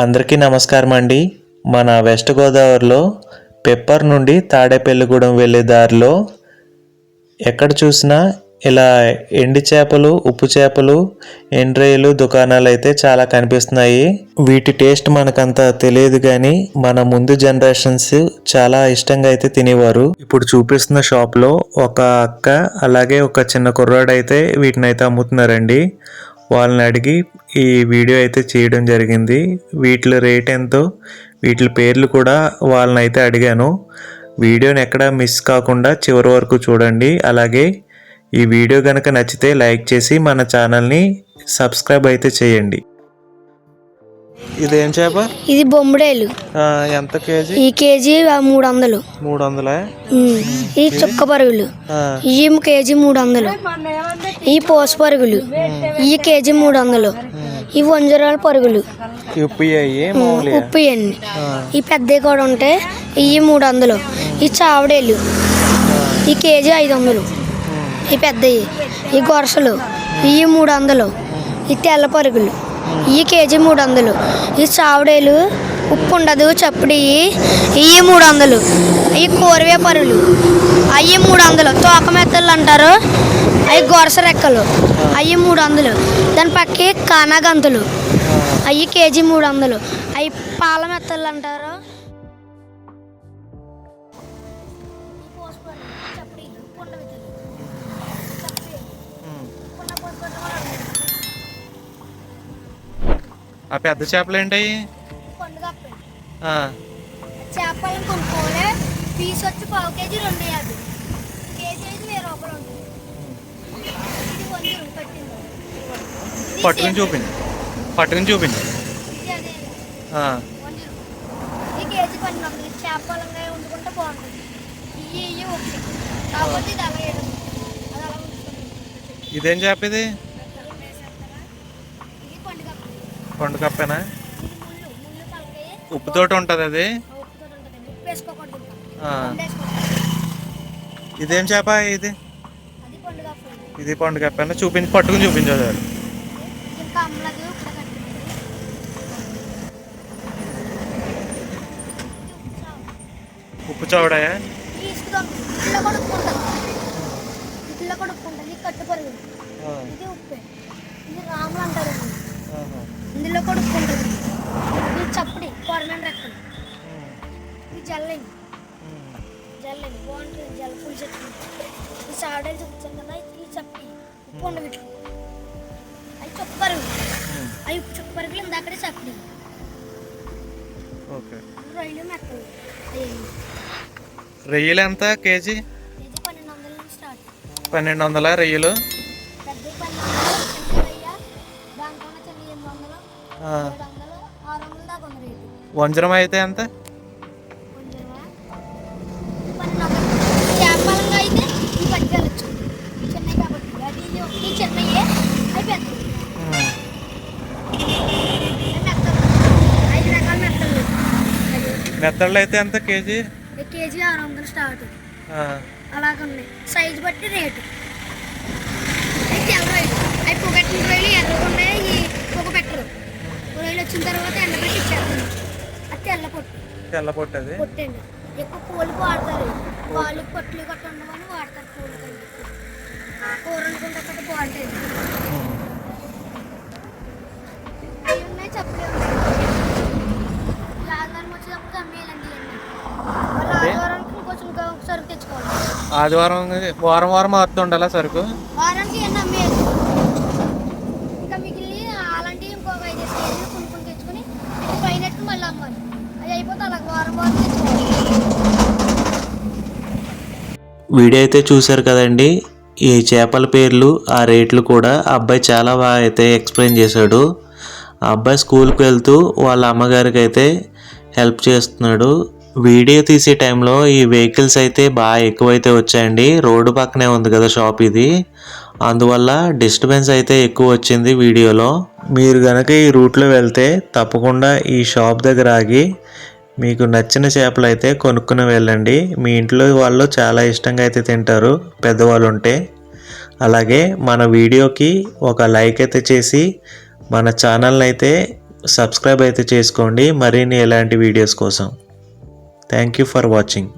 అందరికీ నమస్కారం అండి. మన వెస్ట్ గోదావరిలో పెప్పర్ నుండి తాడేపల్లిగూడెం వెళ్ళే దారిలో ఎక్కడ చూసినా ఇలా ఎండి చేపలు ఉప్పు చేపలు ఎండ్రేలు దుకాణాలు అయితే చాలా కనిపిస్తున్నాయి. వీటి టేస్ట్ మనకంత తెలియదు కానీ మన ముందు జనరేషన్స్ చాలా ఇష్టంగా అయితే తినేవారు. ఇప్పుడు చూపిస్తున్న షాప్లో ఒక అక్క అలాగే ఒక చిన్న కుర్రాడు అయితే వీటిని అయితే అమ్ముతున్నారండి. వాళ్ళని అడిగి ఈ వీడియో అయితే చేయడం జరిగింది. వీటి రేట్ ఎంతో? వీటి పేర్లు కూడా వాళ్ళని అయితే అడిగాను. వీడియోని ఎక్కడ మిస్ కాకుండా చివరి వరకు చూడండి. అలాగే ఈ వీడియో కనుక నచ్చితే లైక్ చేసి మన ఛానల్ని సబ్స్క్రైబ్ అయితే చేయండి. ఇదేం చేప? ఇది బొమ్మడేలు ఎంత కేజీ? ఈ కేజీ మూడు వందలు మూడు వందలా. ఈ చుక్క పరుగులు. ఈ కేజీ మూడు వందలు ఈ పోసు పరుగులు. ఈ కేజీ మూడు వందలు ఈ వంజరాల పరుగులు. ఉప్పు ఇవన్నీ ఈ పెద్దవి కూడా ఉంటాయి ఇవి మూడు వందలు ఈ చావడేలు ఈ కేజీ ఐదు వందలు ఈ పెద్దవి ఈ గొరసలు ఇవి మూడు వందలు ఈ తెల్ల పరుగులు. ఈ కేజీ మూడు వందలు ఈ చావడేలు ఉప్పు ఉండదు చప్పుడి ఇవి మూడు వందలు ఈ కోరవేపరులు అవి మూడు వందలు తోకమెత్తలు అంటారు. అవి గొరస రెక్కలు. అవి మూడు వందలు దాని పక్కి కానాగంతులు. అవి కేజీ మూడు వందలు అవి పాల మెత్తలు అంటారు. ఆ పెద్ద చేపలు పీస్ వచ్చి పావు కేజీ రెండు యాభై. కేజీ అయితే పట్టుకుని చూపిండి పట్టుకుని ఇది కేజీ పన్నెండు. వందలు చేపలంగా వండుకుంటే బాగుంటుంది. ఇవి ఇవి ఒకటి. కాకపోతే ఇది అలా చేప ఇది? కొండ కప్పేనా? ఉప్పుతోటి ఉంటుంది అది? ఉప్పుతో ఉంటుంది పండు వేసుకోకూడదు. ఇదేం చేప ఇది? అది. ఇది పండు కప్పేనా? చూపించి పట్టుకుని చూపించారు ఉప్పు చౌడాయా ఉంటుంది. ఇది ఉప్పే. ఇది రాములు అంటారు. ఇందులో కూడా ఉప్పు ఉంటుంది. ఇది చప్పడి కొరమైన రెక్కలు. ఇది జల్లని జల్లని బాగుంటుంది జల్ల పులి చెట్టు ఈ సాడలు చూపించాను కదా ఇది చప్పడి. ఉప్పు ఉండవు ఇట్లా. అవి చుక్క పరుగు. అవి చుక్క పరుగులు ఇందాకడే చప్పడి. ఓకే. రొయ్యలు మెత్తలు రొయ్యలు ఎంత కేజీ? పన్నెండు వందల రొయ్యలు? రకాల మెత్తలు అది మెత్తళ్ళు అయితే ఎంత కేజీ? కేజీ ఆరు వందలు స్టార్ట్. అలాగ ఉన్నాయి సైజు బట్టి రేటు అవి తెల్ల రొయ్యలు అవి పొగట్టిన రొయ్యలు ఎర్రగా ఉన్నాయి ఈ పొగ పెట్టరు రొయ్యలు వచ్చిన తర్వాత ఎండబెట్టి అది తెల్ల పొట్టు. తెల్ల పొట్టండి. ఎక్కువ పూలు వాడతారు. పాలు పొట్లు గట్ట ఉండమని వాడతారు పూలు కూర వండుకుంటే ఒకటి బాగుంటుంది అవి ఉన్నాయి చెప్పలే ఉన్నాయి ఆదివారం వచ్చేటప్పుడు అమ్మేయాలండి ఇవన్నీ. మళ్ళీ అదే? ఆదివారానికి ఇంకొంచెం ఇంకా సరుకు తెచ్చుకోవాలి. ఆదివారం వారం వారం మారుతూ ఉండాలా సరుకు? వారానికి ఇవన్నీ అమ్మేయాలి ఇంకా మిగిలిన అలాంటివి ఇంకో ఐదు కేజీలు కొనుక్కొని తెచ్చుకొని ఇది పైన ఎట్టుకుని మళ్ళీ అమ్మాలి అది అయిపోతే అలా వారం వారం తెచ్చుకోవాలి వీడియో అయితే చూశారు కదండి. ఈ చేపల పేర్లు ఆ రేట్లు కూడా అబ్బాయి చాలా బాగా అయితే ఎక్స్ప్లెయిన్ చేశాడు. ఆ అబ్బాయి స్కూల్కి వెళ్తూ వాళ్ళ అమ్మగారికి అయితే హెల్ప్ చేస్తున్నాడు. వీడియో తీసే టైంలో ఈ వెహికల్స్ అయితే బాగా ఎక్కువైతే వచ్చాయండి. రోడ్డు పక్కనే ఉంది కదా షాప్ ఇది. అందువల్ల డిస్టర్బెన్స్ అయితే ఎక్కువ వచ్చింది వీడియోలో. మీరు కనుక ఈ రూట్లో వెళ్తే తప్పకుండా ఈ షాప్ దగ్గర ఆగి మీకు నచ్చిన చేపలు అయితే కొనుక్కుని వెళ్ళండి. మీ ఇంట్లో వాళ్ళు చాలా ఇష్టంగా అయితే తింటారు పెద్దవాళ్ళు ఉంటే. అలాగే మన వీడియోకి ఒక లైక్ అయితే చేసి మన ఛానల్ని అయితే సబ్స్క్రైబ్ అయితే చేసుకోండి. మరిన్ని ఎలాంటి వీడియోస్ కోసం. Thank you for watching.